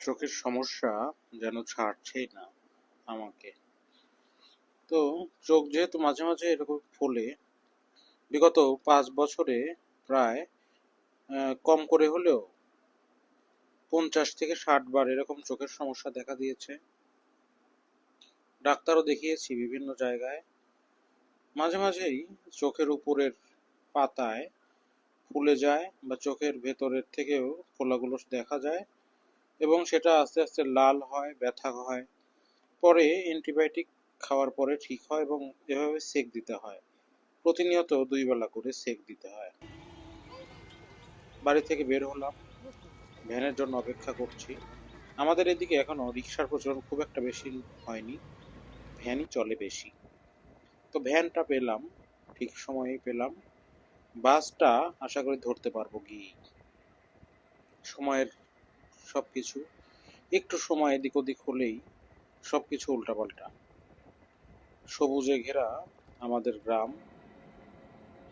চোখের সমস্যা যেন ছাড়ছেই না আমাকে। তো চোখ যেহেতু মাঝে মাঝে এরকম ফোলে, বিগত পাঁচ বছরে প্রায় কম করে হলেও পঞ্চাশ থেকে ষাট বার এরকম চোখের সমস্যা দেখা দিয়েছে। ডাক্তারও দেখিয়েছি বিভিন্ন জায়গায়। মাঝে মাঝেই চোখের উপরের পাতায় ফুলে যায় বা চোখের ভেতরের থেকেও ফোলাগুলো দেখা যায়। এবং সেটা আস্তে আস্তে লাল হয়, ব্যথা হয়। পরে অ্যান্টিবায়োটিক খাওয়ার পরে ঠিক হয় এবং এভাবে সেক দিতে হয়। প্রতিনিয়ত দুই বেলা করে সেক দিতে হয়। বাড়ি থেকে বের হলাম। ভ্যানের জন্য অপেক্ষা করছি। আমাদের এদিকে এখনও রিক্সার প্রচলন খুব একটা বেশি হয়নি। ভ্যানই চলে বেশি। তো ভ্যানটা পেলাম, ঠিক সময়েই পেলাম। বাসটা আশা করি ধরতে পারব গিয়ে সময়ের সব কিছু একটু সময় এদিক ওদিক হলেই সব কিছু উল্টাপাল্টা। সবুজে ঘেরা আমাদের গ্রাম।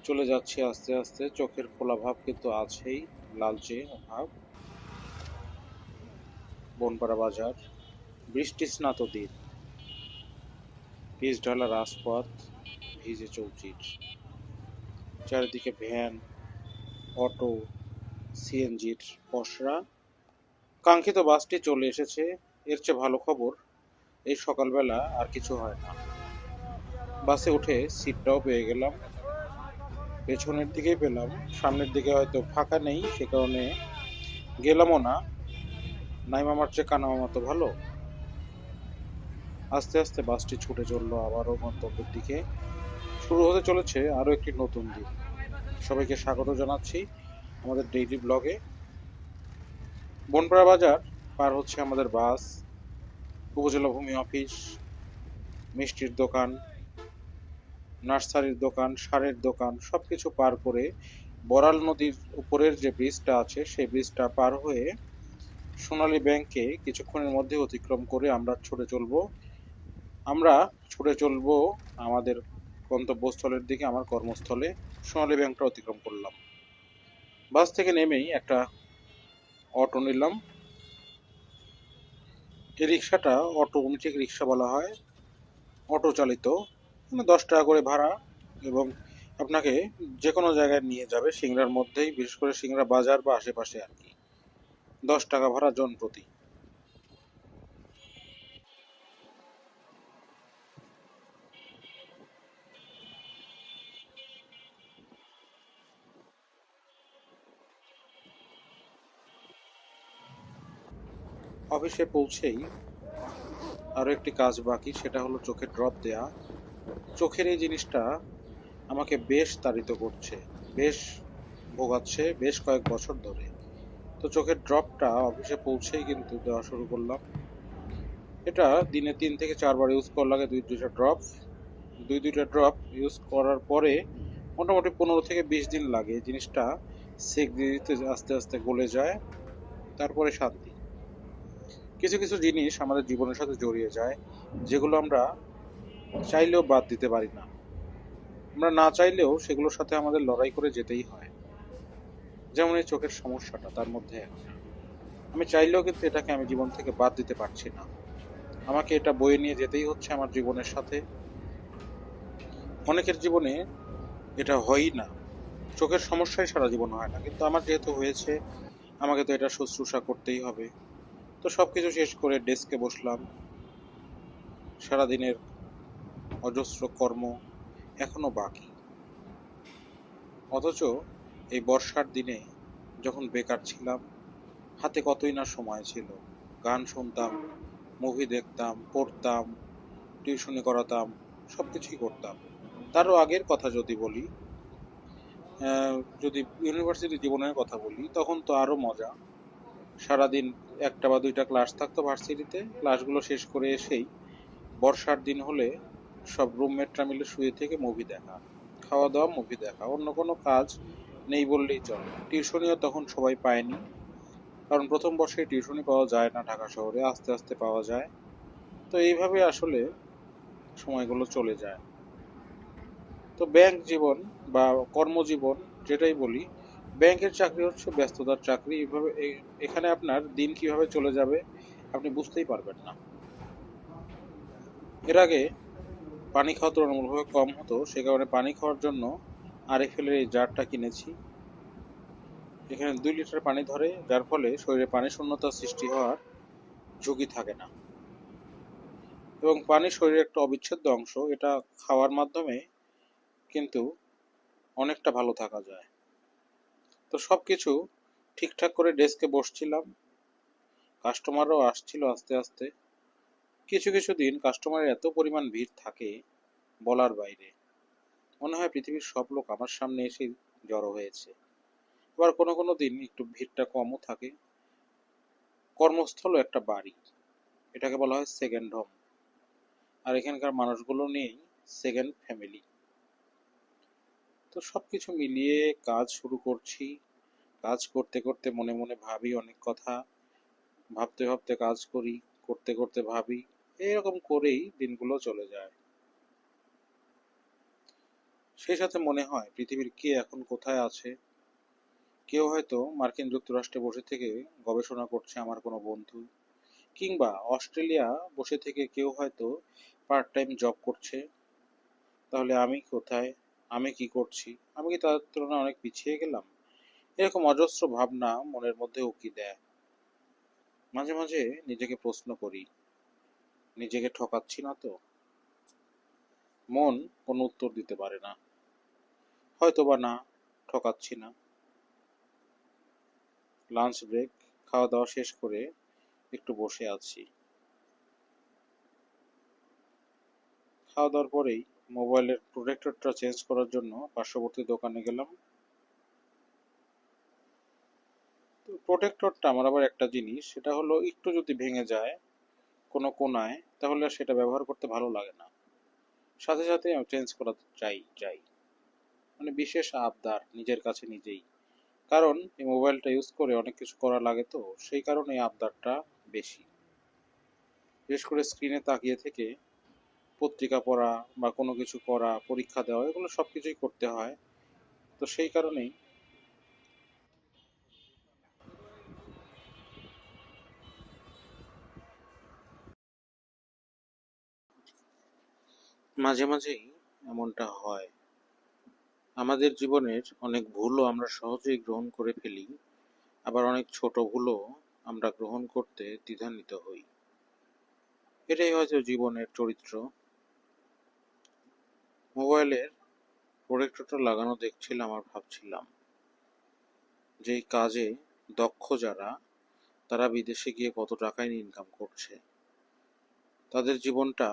চলে যাচ্ছে আস্তে আস্তে, চোখের খোলা ভাব কিন্তু আছেই, লালচে ভাব। বনপাড়া বাজার, বৃষ্টি স্নাত দিন। পিচ ঢালা রাজপথ, ভিজে চৌচির। চারিদিকে ভ্যান, অটো, সিএনজির পসরা। কাঙ্ক্ষিত বাসটি চলে এসেছে। এর চেয়ে ভালো খবর, এই সকালবেলা আর কিছু হয় না। বাসে উঠে সিটটাও পেয়ে গেলাম। পেছনের দিকেই পেলাম। সামনের দিকে হয়তো ফাঁকা নেই, সে কারণে গেলামও না। নাই মামার চেয়ে কানা মামা তো ভালো। আস্তে আস্তে বাসটি ছুটে চলল আবারও গন্তব্যের দিকে। শুরু হতে চলেছে আরও একটি নতুন দিন। সবাইকে স্বাগত জানাচ্ছি আমাদের ডেইলি ব্লগে। বনপাড়া বাজার পার হচ্ছে আমাদের বাস, উপজেলা ভূমি অফিস, মিষ্টির দোকান, নার্সারির দোকান, সারের দোকান সব কিছু পার করে বরাল নদীর উপরের যে ব্রিজটা আছে, সেই ব্রিজটা পার হয়ে সোনালী ব্যাংকে কিছুক্ষণের মধ্যে অতিক্রম করে আমরা ছুটে চলবো। আমরা ছুটে চলবো আমাদের গন্তব্যস্থলের দিকে, আমার কর্মস্থলে। সোনালী ব্যাংকটা অতিক্রম করলাম। বাস থেকে নেমেই একটা অটো নিলাম। এই রিক্সাটা অটোমেটিক রিক্সা বলা হয় অটো চালিত। মানে দশ টাকা করে ভাড়া এবং আপনাকে যে কোনো জায়গায় নিয়ে যাবে, সিংড়ার মধ্যেই, বিশেষ করে সিংড়া বাজার বা আশেপাশে আর কি। দশ টাকা ভাড়া জন প্রতি। অফিসে পৌঁছেই আরও একটি কাজ বাকি, সেটা হলো চোখের ড্রপ দেয়া। চোখের এই জিনিসটা আমাকে বেশ তাড়িত করছে, বেশ ভোগাচ্ছে, বেশ কয়েক বছর ধরে। তো চোখের ড্রপটা অফিসে পৌঁছেই কিন্তু দেওয়া শুরু করলাম। এটা দিনে তিন থেকে চারবার ইউজ করা লাগে দুই, দুইটা ড্রপ দুই, দুইটা ড্রপ ইউজ করার পরে মোটামুটি পনেরো থেকে বিশ দিন লাগে। জিনিসটা সেক দিতে আস্তে আস্তে গলে যায়। তারপরে শান্তি কিছু কিছু জিনিস আমাদের জীবনের সাথে জড়িয়ে যায়, যেগুলো আমরা চাইলেও বাদ দিতে পারি না। আমরা না চাইলেও সেগুলোর সাথে আমাদের লড়াই করে যেতেই হয়। যেমন এই চোখের সমস্যাটা তার মধ্যে। আমি চাইলেও কিন্তু এটাকে আমি জীবন থেকে বাদ দিতে পারছি না। আমাকে এটা বয়ে নিয়ে যেতেই হচ্ছে আমার জীবনের সাথে। অনেকের জীবনে এটা হয়ই না। চোখের সমস্যাই সারা জীবন হয় না। কিন্তু আমার যেহেতু হয়েছে, আমাকে তো এটা শুশ্রূষা করতেই হবে। তো সব কিছু শেষ করে ডেস্কে বসলাম। সারাদিনের অজস্র কর্ম এখনও বাকি। অথচ এই বর্ষার দিনে যখন বেকার ছিলাম, হাতে কতই না সময় ছিল। গান শুনতাম মুভি দেখতাম, পড়তাম টিউশনি করাতাম সব কিছুই করতাম। তারও আগের কথা যদি বলি যদি ইউনিভার্সিটি জীবনের কথা বলি, তখন তো আরও মজা। সারাদিন একটা বা দুইটা ক্লাস থাকতো ভার্সিটিতে ক্লাসগুলো শেষ করে এসেই বর্ষার দিন হলে সব রুমমেটরা মিলে শুয়ে থেকে মুভি দেখা খাওয়া দাওয়া মুভি দেখা। অন্য কোনো কাজ নেই বললেই চলে। টিউশনিও তখন সবাই পায়নি, কারণ প্রথম বর্ষে টিউশনি পাওয়া যায় না ঢাকা শহরে, আস্তে আস্তে পাওয়া যায়। তো এইভাবে আসলে সময়গুলো চলে যায়। তো ব্যাংক জীবন বা কর্মজীবন, যেটাই বলি ব্যাংকের চাকরি হচ্ছে ব্যস্ততার চাকরি। এইভাবে এ- এখানে আপনার দিন কীভাবে চলে যাবে আপনি বুঝতেই পারবেন না। এর আগে পানি খাওয়া তুলনামূলকভাবে কম হতো, সে কারণে পানি খাওয়ার জন্য আরএফএল এর এই জারটা কিনেছি। এখানে দুই লিটার পানি ধরে, যার ফলে শরীরে পানি শূন্যতা সৃষ্টি হওয়ার ঝুঁকি থাকে না। এবং পানি শরীরের একটা অবিচ্ছেদ্য অংশ, এটা খাওয়ার মাধ্যমে কিন্তু অনেকটা ভালো থাকা যায়। তো সব কিছু ঠিকঠাক করে ডেস্কে বসছিলাম। কাস্টমারও আসছিল আস্তে আস্তে। কিছু কিছু দিন কাস্টমারের এত পরিমাণ ভিড় থাকে বলার বাইরে। মনে হয় পৃথিবীর সব লোক আমার সামনে এসে জড়ো হয়েছে। আবার কোনো কোনো দিন একটু ভিড়টা কমও থাকে। কর্মস্থল একটা বাড়ি। এটাকে বলা হয় সেকেন্ড হোম আর এখানকার মানুষগুলো নিয়েই সেকেন্ড ফ্যামিলি তো সব কিছু মিলিয়ে কাজ শুরু করছি। কাজ করতে করতে মনে মনে ভাবি অনেক কথা। ভাবতে ভাবতে কাজ করি, করতে করতে ভাবি, এরকম করেই দিনগুলো চলে যায়। সেই সাথে মনে হয়, পৃথিবীর কে এখন কোথায় আছে? কেউ হয়তো মার্কিন যুক্তরাষ্ট্রে বসে থেকে গবেষণা করছে আমার কোনো বন্ধু, কিংবা অস্ট্রেলিয়া বসে থেকে কেউ হয়তো পার্ট টাইম জব করছে। তাহলে আমি কোথায়? আমি কি করছি? আমি কি তাদের তুলনায় অনেক পিছিয়ে গেলাম? এরকম অজস্র ভাবনা মনের মধ্যে উকি দেয়। মাঝে মাঝে নিজেকে প্রশ্ন করি, নিজেকে ঠকাচ্ছি না তো? মন কোনো উত্তর দিতে পারে না। হয়তো বা না, ঠকাচ্ছি না। লাঞ্চ ব্রেক খাওয়া দাওয়া শেষ করে একটু বসে আছি। খাওয়া দাওয়ার পরেই মোবাইলের প্রোটেক্টরটা চেঞ্জ করার জন্য পার্শ্ববর্তী দোকানে গেলাম। তো প্রোটেক্টরটা আমার আবার একটা জিনিস, সেটা হলো একটু যদি ভেঙে যায় কোনো কোনায়, তাহলে সেটা ব্যবহার করতে ভালো লাগে না। সাথে সাথে আমি চেঞ্জ করা চাই চাই মানে বিশেষ আবদার নিজের কাছে নিজেই। কারণ এই মোবাইলটা ইউজ করে অনেক কিছু করা লাগে তো, সেই কারণে এই আবদারটা বেশি। বিশেষ করে স্ক্রিনে তাকিয়ে থেকে পত্রিকা পড়া বা কোনো কিছু করা, পরীক্ষা দেওয়া, এগুলো সব কিছুই করতে হয়। তো সেই কারণেই মাঝে মাঝেই এমনটা হয়। আমাদের জীবনের অনেক ভুলও আমরা সহজেই গ্রহণ করে ফেলি, আবার অনেক ছোট ভুলও আমরা গ্রহণ করতে দ্বিধান্বিত হই। এটাই হয়তো জীবনের চরিত্র। মোবাইলের প্রোটেক্টরটা লাগানো দেখছিলাম আর ভাবছিলাম যে এই কাজে দক্ষ যারা, তারা বিদেশে গিয়ে কত টাকায় ইনকাম করছে। তাদের জীবনটা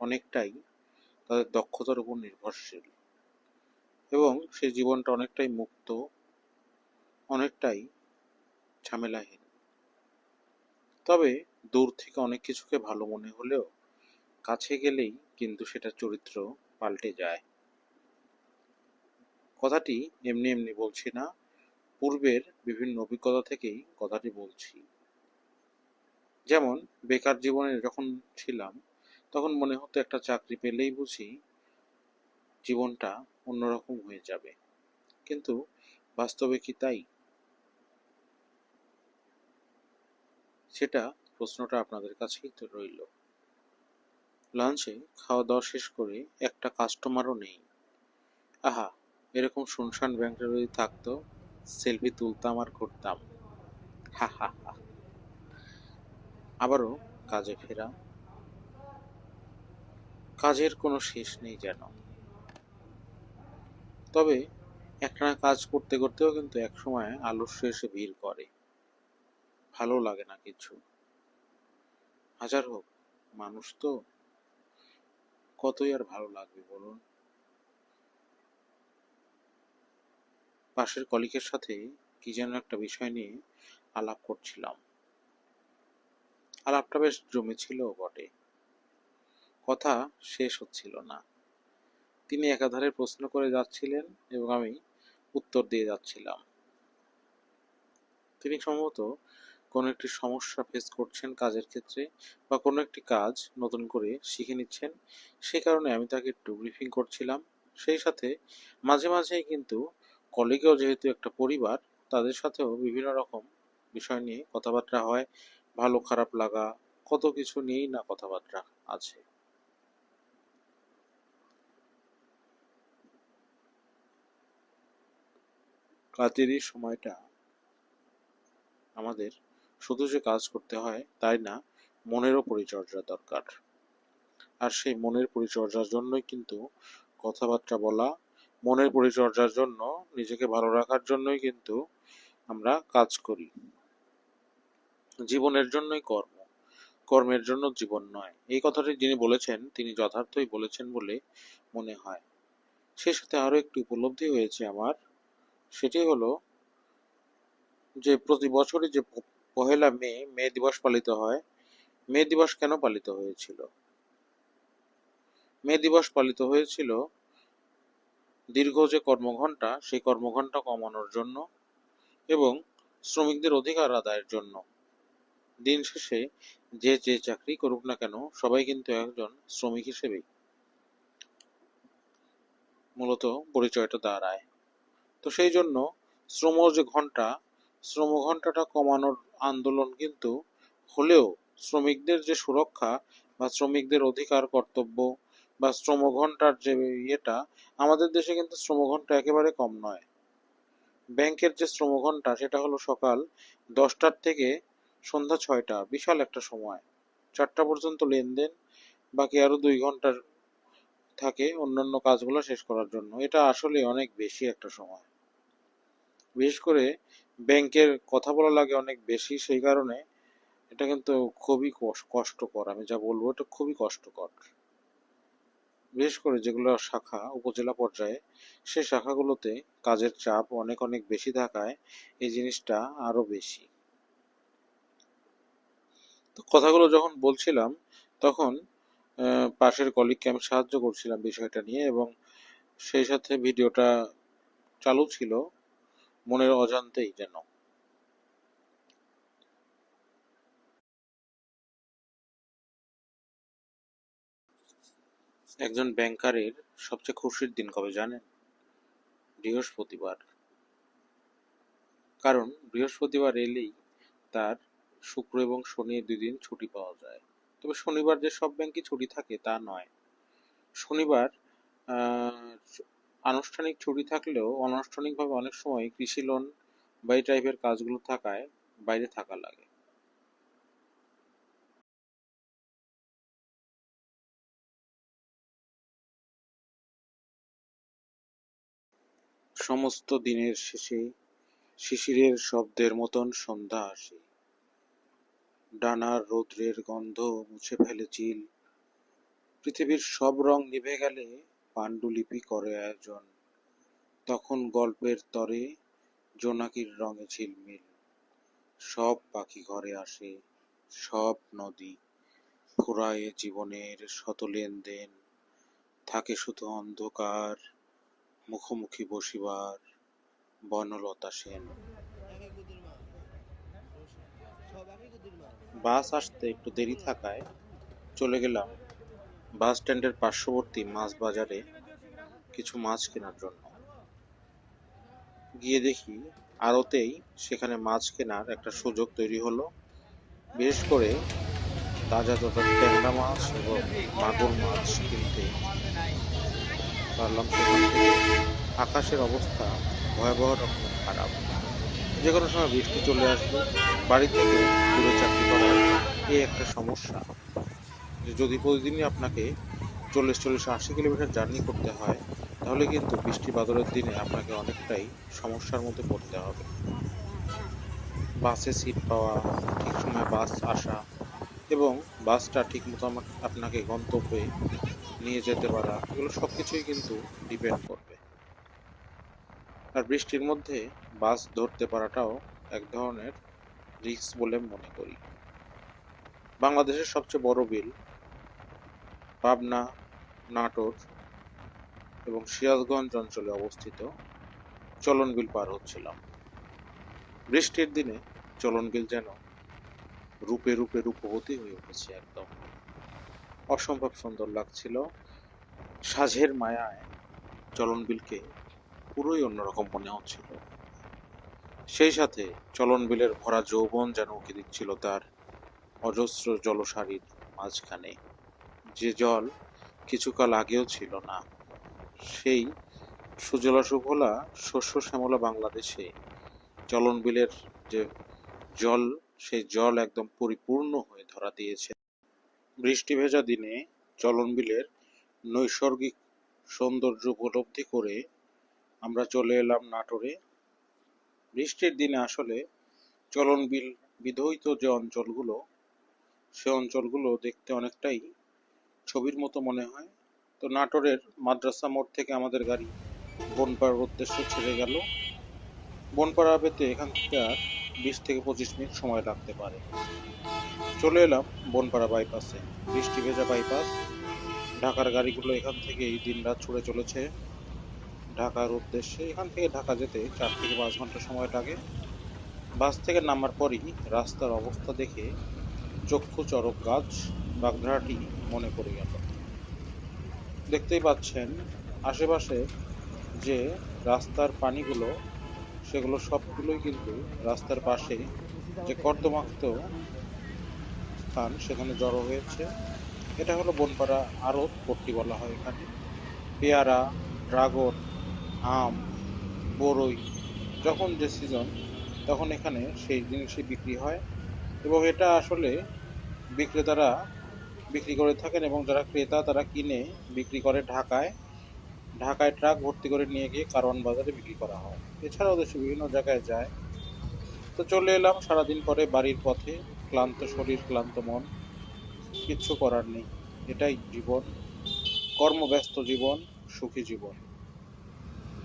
অনেকটাই তাদের দক্ষতার উপর নির্ভরশীল এবং সেই জীবনটা অনেকটাই মুক্ত, অনেকটাই ঝামেলাহীন। তবে দূর থেকে অনেক কিছুকে ভালো মনে হলেও কাছে গেলেই কিন্তু সেটা চরিত্র পাল্টে যায়। কথাটি এমনি এমনি বলছি না, পূর্বের বিভিন্ন অভিজ্ঞতা থেকেই কথাটি বলছি। যেমন, বেকার জীবনে যখন ছিলাম, তখন মনে হতো একটা চাকরি পেলেই বুঝি জীবনটা অন্যরকম হয়ে যাবে। কিন্তু বাস্তবে কি তাই? সেটা প্রশ্নটা আপনাদের কাছেই তো রইল। লাঞ্চে খাওয়া দাওয়া শেষ করে একটা কাস্টমারও নেই। আহা, এরকম শুনশান ব্যাংকটা যদি থাকতো সেলফি তুলতাম আর হা আবারও কাজে ফেরা। কাজের কোনো শেষ নেই যেন। তবে একটানা কাজ করতে করতেও কিন্তু একসময় আলস্য এসে ভিড় করে। ভালো লাগে না কিছু। হাজার হোক, মানুষ তো কতই আর ভালো লাগবে বলুন? পাশের কলিকের সাথে কি যেন একটা বিষয় নিয়ে আলাপ করছিলাম। আলাপটা বেশ জমেছিল বটে। কথা শেষ হচ্ছিল না। তিনি একাধারে প্রশ্ন করে যাচ্ছিলেন এবং আমি উত্তর দিয়ে যাচ্ছিলাম। তিনি সম্ভবত কোনো একটি সমস্যা ফেস করছেন কাজের ক্ষেত্রে বা কোনো একটি কাজ নতুন করে শিখে নিচ্ছেন সেই কারণে আমি তাকে একটু ব্রিফিং করছিলাম। সেই সাথে মাঝে মাঝেই কিন্তু কলিগেও যেহেতু একটা পরিবার, তাদের সাথেও বিভিন্ন রকম বিষয় নিয়ে কথাবার্তা হয়। ভালো, খারাপ লাগা, কত কিছু নিয়েই না কথাবার্তা আছে। কাজের এই সময়টা আমাদের শুধু যে কাজ করতে হয়, তাই না? মনেরও পরিচর্যা দরকার। আর সেই মনের পরিচর্যার জন্যই কিন্তু কথাবার্তা বলা, মনের পরিচর্যার জন্য, নিজেকে ভালো রাখার জন্যই কিন্তু আমরা কাজ করি। জীবনের জন্যই কর্ম, কর্মের জন্য জীবন নয়। এই কথাটি যিনি বলেছেন, তিনি যথার্থই বলেছেন বলে মনে হয়। সে সাথে আরও একটি উপলব্ধি হয়েছে আমার। সেটি হলো যে প্রতি বছরই যে পহেলা মে মে দিবস পালিত হয়। মে দিবস কেন পালিত হয়েছিল? মে দিবস পালিত হয়েছিল দীর্ঘ যে কর্মঘণ্টা, সেই কর্মঘণ্টা কমানোর জন্য এবং শ্রমিকদের অধিকার আদায়ের জন্য। দিন শেষে যে যে চাকরি করুক না কেন, সবাই কিন্তু একজন শ্রমিক হিসেবেই। মূলত পরিচয়টা দাঁড়ায় তো সেই জন্য শ্রম যে ঘণ্টা শ্রম ঘন্টাটা কমানোর আন্দোলন কিন্তু হলেও শ্রমিকদের যে সুরক্ষা বা শ্রমিকদের অধিকার, কর্তব্য বা শ্রম ঘণ্টার যে ইয়েটা, আমাদের দেশে কিন্তু শ্রম ঘণ্টা একেবারে কম নয়। ব্যাংকের যে শ্রম ঘণ্টা সেটা হলো সকাল দশটার থেকে সন্ধ্যা ছয়টা, বিশাল একটা সময়। চারটা পর্যন্ত লেনদেন, বাকি আরও দুই ঘণ্টার থাকে অন্যান্য কাজগুলো শেষ করার জন্য। এটা আসলে অনেক বেশি একটা সময়। বিশেষ করে ব্যাংকের কথা বলা লাগে অনেক বেশি, সেই কারণে এটা কিন্তু খুবই কষ- কষ্টকর। আমি যা বলব এটা খুবই কষ্টকর। বিশেষ করে যেগুলো শাখা, উপজেলা পর্যায়ে সেই শাখাগুলোতে কাজের চাপ অনেক অনেক বেশি থাকায় এই জিনিসটা আরও বেশি। তো কথাগুলো যখন বলছিলাম, তখন পাশের কলিগকে আমি সাহায্য করছিলাম বিষয়টা নিয়ে এবং সেই সাথে ভিডিওটা চালু ছিল। মনের অজান্তেই যেন। একজন ব্যাংকারের সবচেয়ে খুশির দিন কবে জানেন? বৃহস্পতিবার। কারণ বৃহস্পতিবার এলেই তার শুক্র এবং শনি দুই দিন ছুটি পাওয়া যায়। তবে শনিবার যে সব ব্যাংকে ছুটি থাকে তা নয়। শনিবার আনুষ্ঠানিক ছুটি থাকলেও অনানুষ্ঠানিকভাবে অনেক সময় কৃষি লোন বা এই টাইপের কাজগুলো থাকায় বাইরে থাকা লাগে। সমস্ত দিনের শেষে শিশিরের শব্দের মতন সন্ধ্যা আসে। ডানার রৌদ্রের গন্ধ মুছে ফেলে চিল। পৃথিবীর সব রং নিভে গেলে পাণ্ডুলিপি করে আয়োজন। তখন গল্পের তরে জোনাকির রঙে ঝিলমিল। সব পাখি ঘরে আসে, সব নদী ফুরায় জীবনের শত লেনদেন। থাকে শুধু অন্ধকার, মুখোমুখি বসিবার বনলতা সেন। বাস আসতে একটু দেরি থাকায় চলে গেলাম। বাস স্ট্যান্ডের পার্শ্ববর্তী মাছ বাজারে কিছু মাছ কেনার জন্য। গিয়ে দেখি আড়তেই সেখানে মাছ কেনার একটা সুযোগ তৈরি হলো। বিশেষ করে তাজা তাজা ট্যাংরা মাছ এবং মাগুর মাছ কিনতে। পারলাম সেখান থেকে। আকাশের অবস্থা ভয়াবহ রকমের খারাপ। যে কোনো সময় বৃষ্টি চলে আসবে। বাড়ি থেকে দূরে চাকরি করার এই একটা সমস্যা। যদি প্রতিদিনই আপনাকে চল্লিশ চল্লিশ, আশি কিলোমিটার জার্নি করতে হয়, তাহলে কিন্তু বৃষ্টি বাদলের দিনে আপনাকে অনেকটাই সমস্যার মধ্যে পড়তে হবে। বাসে সিট পাওয়া, ঠিক সময় বাস আসা এবং বাসটা ঠিক মতো আপনাকে গন্তব্যে নিয়ে যেতে পারা, এগুলো সব কিছুই কিন্তু ডিপেন্ড করবে। আর বৃষ্টির মধ্যে বাস ধরতে পারাটাও এক ধরনের রিস্ক বলে মনে করি। বাংলাদেশের সবচেয়ে বড় বিল পাবনা, নাটোর এবং সিরাজগঞ্জ অঞ্চলে অবস্থিত চলন বিল পার হচ্ছিলাম। বৃষ্টির দিনে চলন বিল যেন রূপে রূপে রূপবতী হয়ে উঠেছে একদম। অসম্ভব সুন্দর লাগছিল। সাঝের মায়ায় চলন বিলকে পুরোই অন্যরকম মনে হচ্ছিল। সেই সাথে চলন বিলের ভরা যৌবন যেন উকি দিচ্ছিল তার অজস্র জলসারির মাঝখানে। যে জল কিছুকাল আগেও ছিল না। সেই সুজলা সুফলা শস্য শ্যামলা বাংলাদেশে চলন বিলের যে জল, সেই জল একদম পরিপূর্ণ হয়ে ধরা দিয়েছে। বৃষ্টি ভেজা দিনে চলন বিলের নৈসর্গিক সৌন্দর্য উপলব্ধি করে আমরা চলে এলাম নাটোরে। বৃষ্টির দিনে আসলে চলন বিল বিধৌত যে অঞ্চলগুলো, সে অঞ্চলগুলো দেখতে অনেকটাই ছবির মতো মনে হয়। তো নাটোরের মাদ্রাসা মোড় থেকে আমাদের গাড়ি বনপাড়ার উদ্দেশ্যে ছেড়ে গেল। বনপাড়া পেতে এখান থেকে আর বিশ থেকে পঁচিশ মিনিট সময় লাগতে পারে। চলে এলাম বনপাড়া বাইপাসে বৃষ্টি ভেজা বাইপাস ঢাকার গাড়িগুলো এখান থেকে এই দিন রাত ছুটে চলেছে। ঢাকার উদ্দেশ্যে এখান থেকে ঢাকা যেতে চার থেকে পাঁচ ঘণ্টা সময় লাগে। বাস থেকে নামার পরই রাস্তার অবস্থা দেখে চক্ষু চরক গাছ। বাগধারাটি মনে পড়ে গেল। দেখতেই পাচ্ছেন আশেপাশে যে রাস্তার পানিগুলো, সেগুলো সবগুলোই কিন্তু রাস্তার পাশে যে কর্দমাক্ত স্থান, সেখানে জড়ো হয়েছে। এটা হলো বনপাড়া আড়ত পট্টি বলা হয় এখানে। পেয়ারা, ড্রাগন, আম, বরই, যখন যে সিজন তখন এখানে সেই জিনিসই বিক্রি হয়। এবং এটা আসলে বিক্রেতারা বিক্রি করে থাকেন এবং যারা ক্রেতা, তারা কিনে বিক্রি করে ঢাকায়। ঢাকায় ট্রাক ভর্তি করে নিয়ে গিয়ে কারওয়ান বাজারে বিক্রি করা হয়। এছাড়াও দেশে বিভিন্ন জায়গায় যায়। তো চলে এলাম সারাদিন পরে বাড়ির পথে। ক্লান্ত শরীর, ক্লান্ত মন। কিচ্ছু করার নেই। এটাই জীবন। কর্মব্যস্ত জীবন, সুখী জীবন।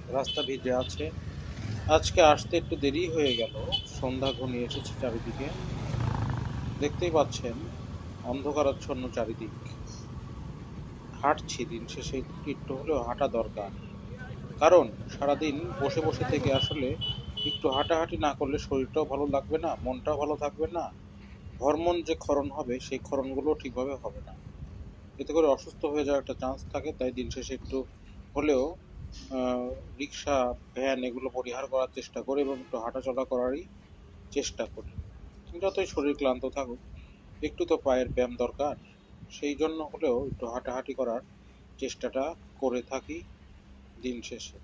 রাস্তা ভিজে আছে। আজকে আসতে একটু দেরি হয়ে গেল। সন্ধ্যা ঘনিয়ে এসেছে চারিদিকে। দেখতেই পাচ্ছেন অন্ধকারাচ্ছন্ন চারিদিক। হাঁটছি দিন শেষে, একটু হলেও হাঁটা দরকার। কারণ সারাদিন বসে বসে থেকে আসলে একটু হাঁটাহাঁটি না করলে শরীরটাও ভালো লাগবে না, মনটাও ভালো থাকবে না। হরমোন যে ক্ষরণ হবে, সেই ক্ষরণগুলো ঠিকভাবে হবে না। এতে করে অসুস্থ হয়ে যাওয়ার একটা চান্স থাকে, তাই দিন শেষে একটু হলেও রিক্সা ভ্যান এগুলো পরিহার করার চেষ্টা করি এবং একটু হাঁটাচলা করারই চেষ্টা করি। যতই শরীর ক্লান্ত থাকুক একটু তো পায়ের ব্যায়াম দরকার। সেই জন্য হলেও একটু হাঁটাহাঁটি করার চেষ্টাটা করে থাকি দিন শেষে।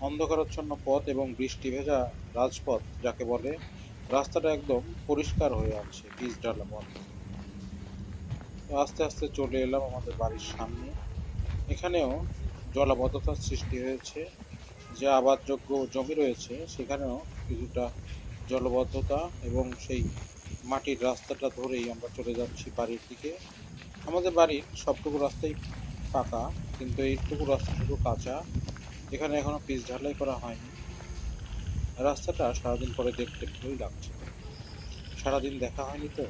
অন্ধকারাচ্ছন্ন পথ এবং বৃষ্টি ভেজা রাজপথ, যাকে বলে রাস্তাটা একদম পরিষ্কার হয়ে আছে, পিচ ডালা পথ আস্তে আস্তে চলে এলাম আমাদের বাড়ির সামনে। এখানেও জলাবদ্ধতার সৃষ্টি হয়েছে, যে আবাদযোগ্য জমি রয়েছে। সেখানেও কিছুটা জলবদ্ধতা এবং সেই মাটির রাস্তাটা ধরেই আমরা চলে যাচ্ছি বাড়ির দিকে। আমাদের বাড়ির সবটুকু রাস্তাই ফাঁকা কিন্তু এইটুকু রাস্তা শুধু কাঁচা। এখানে এখনও পিচ ঢালাই করা হয়নি। রাস্তাটা সারাদিন পরে দেখতে ভালোই লাগছে। সারাদিন দেখা হয়নি তো?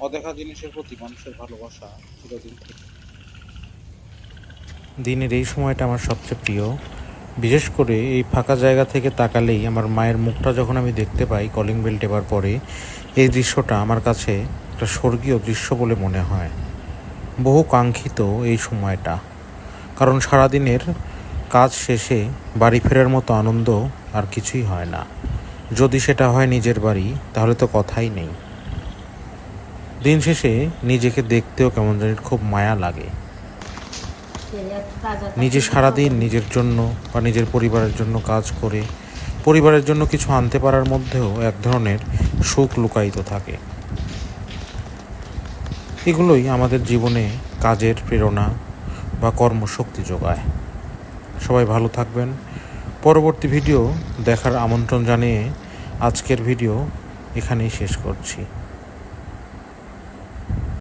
অদেখা জিনিসের প্রতি মানুষের ভালোবাসা চিরদিন থেকে। দিনের এই সময়টা আমার সবচেয়ে প্রিয়। বিশেষ করে এই ফাঁকা জায়গা থেকে তাকালেই আমার মায়ের মুখটা যখন আমি দেখতে পাই কলিং বেল টেপার পরে এই দৃশ্যটা আমার কাছে একটা স্বর্গীয় দৃশ্য বলে মনে হয়। বহু কাঙ্ক্ষিত এই সময়টা। কারণ সারাদিনের কাজ শেষে বাড়ি ফেরার মতো আনন্দ আর কিছুই হয় না। যদি সেটা হয় নিজের বাড়ি, তাহলে তো কথাই নেই। দিন শেষে নিজেকে দেখতেও কেমন জানি খুব মায়া লাগে। নিজে সারাদিন নিজের জন্য বা নিজের পরিবারের জন্য কাজ করে, পরিবারের জন্য কিছু আনতে পারার মধ্যেও এক ধরনের সুখ লুকায়িত থাকে। এগুলোই আমাদের জীবনে কাজের প্রেরণা বা কর্মশক্তি যোগায়। সবাই ভালো থাকবেন। পরবর্তী ভিডিও দেখার আমন্ত্রণ জানিয়ে আজকের ভিডিও এখানেই শেষ করছি।